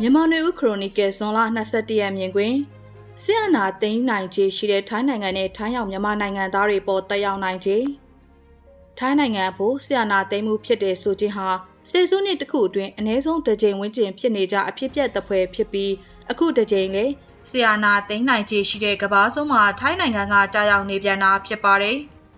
မြန်မာနွေဦးခရိုနီကယ်ဇွန်လ22ရက်မြင်ကွင်းဆီယနာသိန်းနိုင်ခြေရှိတဲ့ထိုင်းနိုင်ငံနဲ့ထိုင်းရောက်မြန်မာနိုင်ငံသားတွေပေါ်တက်ရောက်နိုင်ခြေထိုင်းနိုင်ငံဖို့ဆီယနာသိန်းမှုဖြစ်တဲ့ဆိုခြင်းဟာစေစုနှစ်တစ်ခုအတွင်းအ ਨੇ ဆုံးတစ်ကြိမ်ဝန်းကျင်ဖြစ်နေကြအဖြစ်ပြက်တပွဲဖြစ်ပြီးအခုတစ်ကြိမ်လေဆီယနာသိန်းနိုင်ခြေရှိတဲ့ကမ္ဘာဆုံးမှာထိုင်းနိုင်ငံကကြာရောက်နေပြန်တာဖြစ်ပါတယ်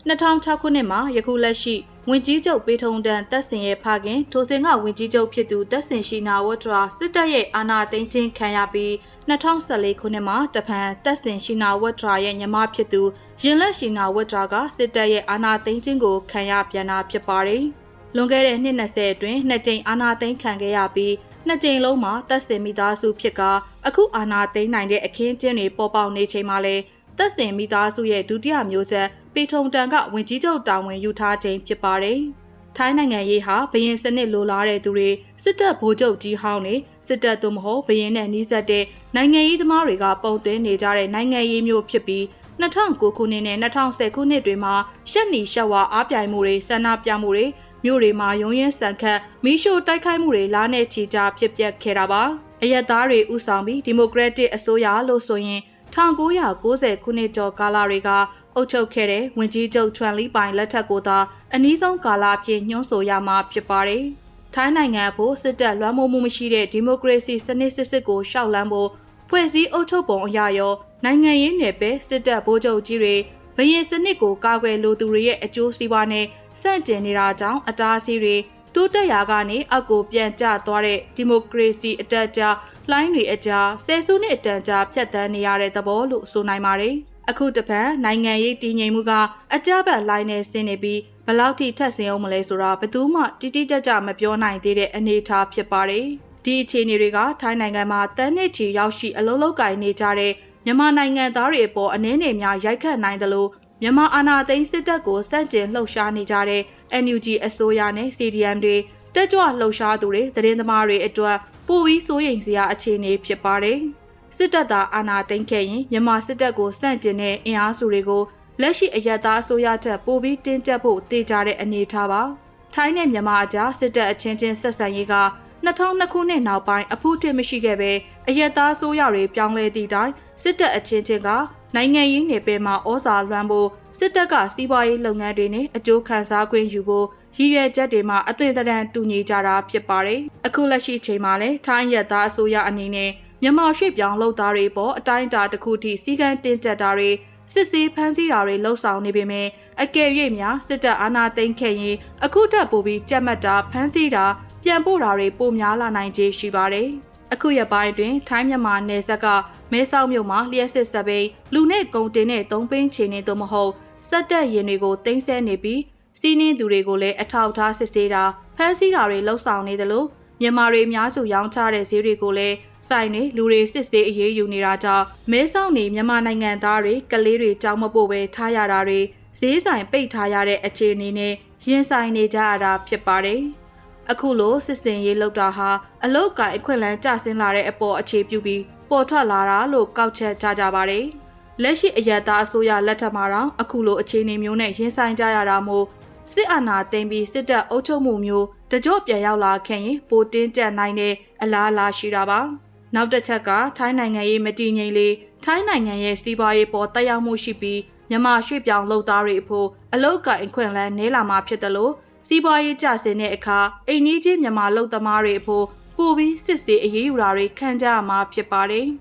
2006ခုနှစ်မှာယခုလက်ရှိ ဝင်ကြီးချုပ်ပေးထုံတန်တက်စင်ရဲ့ဖခင်ထိုစဉ်ကဝင်ကြီးချုပ်ဖြစ်သူတက်စင်ရှိနာဝတ်ထရာစစ်တပ်ရဲ့အာဏာသိမ်းခြင်းခံရပြီး2014ခုနှစ်မှာတဖန်တက်စင်ရှိနာဝတ်ထရာရဲ့ညီမဖြစ်သူရင်လက်ရှိနာဝတ်ထရာကစစ်တပ်ရဲ့အာဏာသိမ်းခြင်းကိုခံရပြန်တာဖြစ်ပါတယ်။လွန်ခဲ့တဲ့နှစ်20အတွင်းနှစ်ကြိမ်အာဏာသိမ်းခံခဲ့ရပြီးနှစ်ကြိမ်လုံးမှာတက်စင်မိသားစုဖြစ်ကအခုအာဏာသိမ်းနိုင်တဲ့အခင်းကျင်းတွေပေါ်ပေါက်နေချိန်မှာလဲတက်စင်မိသားစုရဲ့ဒုတိယမျိုးဆက် ပေထုံတန်ကဝင်ကြီးချုပ်တာဝန်ယူထားခြင်းဖြစ်ပါတယ်။ထိုင်းနိုင်ငံရေးဟာဘရင်စနစ်လိုလားတဲ့သူတွေစစ်တပ်ဗိုလ်ချုပ်ကြီးဟောင်းတွေစစ်တပ်သို့မဟုတ်ဘရင်နဲ့နှီးစပ်တဲ့နိုင်ငံရေးသမားတွေကပုံသွင်းနေကြတဲ့နိုင်ငံရေးမျိုးဖြစ်ပြီး2009ခုနှစ်နဲ့2010ခုနှစ်တွေမှာရှက်နီရှက်ဝါအားပြိုင်မှုတွေဆန္ဒပြမှုတွေမြို့တွေမှာရုံရင်ဆန်ခတ်မီးရှို့တိုက်ခိုက်မှုတွေလားနဲ့ချီကြဖြစ်ပျက်ခဲ့တာပါအယက်သားတွေဥဆောင်ပြီးဒီမိုကရက်တစ်အစိုးရလို့ဆိုရင်1990ခုနှစ်ကျော်ကာလတွေက အုပ်ချုပ်ခဲ့တဲ့ဝင်ကြီးချုပ်ထွန်လီပိုင်လက်ထက်ကိုသာအနည်းဆုံးကာလအဖြစ်ညွှန်းဆိုရမှာဖြစ်ပါတယ်။ထိုင်းနိုင်ငံဖို့စစ်တပ်လွှမ်းမိုးမှုမရှိတဲ့ဒီမိုကရေစီစနစ်စစ်စစ်ကိုရှောက်လန်းဖို့ဖွဲ့စည်းအုပ်ချုပ်ပုံအရာရောနိုင်ငံရေးနယ်ပယ်စစ်တပ်ဗိုလ်ချုပ်ကြီးတွေဘရင်စနစ်ကိုကာကွယ်လိုသူတွေရဲ့အကျိုးစီးပွားနဲ့ဆန့်ကျင်နေတာကြောင့်အတားအဆီးတွေတိုးတက်ရာကနေအောက်ကိုပြန်ကျသွားတဲ့ဒီမိုကရေစီအတက်အကျလှိုင်းတွေအကြားဆယ်စုနှစ်အတန်ကြာဖြတ်တန်းနေရတဲ့သဘောလို့ဆိုနိုင်ပါတယ်။ အခုတပတ်နိုင်ငံရေးတည်ငြိမ်မှုကအကြဘက်လိုင်းနဲ့ဆင်းနေပြီးဘလောက်ထိထက်ဆင်းအောင်မလဲဆိုတာဘယ်သူမှတိတိကျကျမပြောနိုင်သေးတဲ့အနေအထားဖြစ်ပါတယ်။ဒီအခြေအနေတွေကထိုင်းနိုင်ငံမှာတန်းနှစ်ချီရောက်ရှိအလုံးလုံးကင်နေကြတဲ့မြန်မာနိုင်ငံသားတွေအပေါ်အနည်းငယ်များရိုက်ခတ်နိုင်သလိုမြန်မာအာဏာသိမ်းစစ်တပ်ကိုစန့်ကျင်လှုပ်ရှားနေကြတဲ့ NUG အစိုးရနဲ့ CDM တွေတက်ကြွလှုပ်ရှားသူတွေသတင်းသမားတွေအတွက်ပိုပြီးစိုးရိမ်စရာအခြေအနေဖြစ်ပါတယ်။ စစ်တပ်သားအာဏာသိမ်းခဲ့ရင်မြန်မာစစ်တပ်ကိုစန့်ကျင်တဲ့အင်အားစုတွေကိုလက်ရှိအယက်သားအစိုးရထက်ပိုပြီးတင်းကျပ်ဖို့တေချာတဲ့အနေအထားပါ။ထိုင်းနဲ့မြန်မာအကြားစစ်တပ်အချင်းချင်းဆက်ဆံရေးက2002ခုနှစ်နောက်ပိုင်းအဖူးထစ်မရှိခဲ့ပဲအယက်သားအစိုးရတွေပြောင်းလဲသည့်တိုင်စစ်တပ်အချင်းချင်းကနိုင်ငံရေးနယ်ပယ်မှာဩဇာလွှမ်းဖို့စစ်တပ်ကစီးပွားရေးလုပ်ငန်းတွေနဲ့အကျိုးခံစား권ယူဖို့ရည်ရွယ်ချက်တွေမှာအသွင်သဏ္ဍာန်တူညီကြတာဖြစ်ပါတယ်။အခုလက်ရှိချိန်မှာလည်းထိုင်းရက်သားအစိုးရအနေနဲ့ မြန်မာရွှေ့ပြောင်းလုပ်သားတွေပေါ်အတိုင်းအတာတစ်ခုထိစီကံတင်ကျက်တာတွေစစ်ဆေးဖမ်းဆီးတာတွေလှုပ်ဆောင်နေပေမဲ့အကယ်၍များစစ်တပ်အာဏာသိမ်းခဲ့ရင်အခုထပ်ပိုပြီးကြက်မှတ်တာဖမ်းဆီးတာပြန်ပို့တာတွေပိုများလာနိုင်ခြေရှိပါတယ်။အခုရပိုင်းတွင် ထိုင်းမြန်မာနယ်စပ်ကမဲဆောက်မြို့မှာလျှက်စစ်စပိန်လူနဲ့ကုန်တင်တဲ့သုံးပင်းချေနေတို့မဟုတ်စက်တက်ရင်တွေကိုတင်ဆက်နေပြီးစီးနင်းသူတွေကိုလည်းအထောက်ထားစစ်ဆေးတာဖမ်းဆီးတာတွေလှုပ်ဆောင်နေတယ်လို့ မြန်မာတွေအများစုရောင်းချတဲ့ဈေးတွေကိုလည်းစိုင်နေလူတွေစစ်ဆေးအရေးယူနေတာကြောင့်မဲဆောက်နေမြန်မာနိုင်ငံသားတွေကလေးတွေကြောင်းမပို့ပဲထားရတာတွေဈေးဆိုင်ပိတ်ထားရတဲ့အခြေအနေနဲ့ရင်ဆိုင်နေကြရတာဖြစ်ပါတယ်။အခုလိုစစ်စင်ရေးလောက်တာဟာအလုတ်ကအခွင့်အလမ်းကျဆင်းလာတဲ့အပေါ်အခြေပြုပြီးပေါ်ထွက်လာတာလို့ကောက်ချက်ကြကြပါတယ်။လက်ရှိအယက်သားအစိုးရလက်ထက်မှာတော့အခုလိုအခြေအနေမျိုးနဲ့ရင်ဆိုင်ကြရတာမို့စစ်အာဏာသိမ်းပြီးစစ်တပ်အုပ်ချုပ်မှုမျိုး တကြော့ပြန်ရောက်လာခဲ့ရင်ပိုတင်းကျပ်နိုင်တဲ့အလားအလာရှိတာပါ။နောက်တစ်ချက်ကထိုင်းနိုင်ငံရေးမတည်ငြိမ်လေထိုင်းနိုင်ငံရဲ့စီးပွားရေးပေါ်တက်ရောက်မှုရှိပြီးမြန်မာရွှေ့ပြောင်းလုပ်သားတွေအဖို့အလုတ်ကင်ခွင့်လန်းနေလာမှာဖြစ်တယ်လို့စီးပွားရေးကျဆင်းတဲ့အခါအိမ်ကြီးချင်းမြန်မာလုပ်သမားတွေအဖို့ပိုပြီးစစ်ဆေးအရေးယူတာတွေခံကြရမှာဖြစ်ပါတယ်။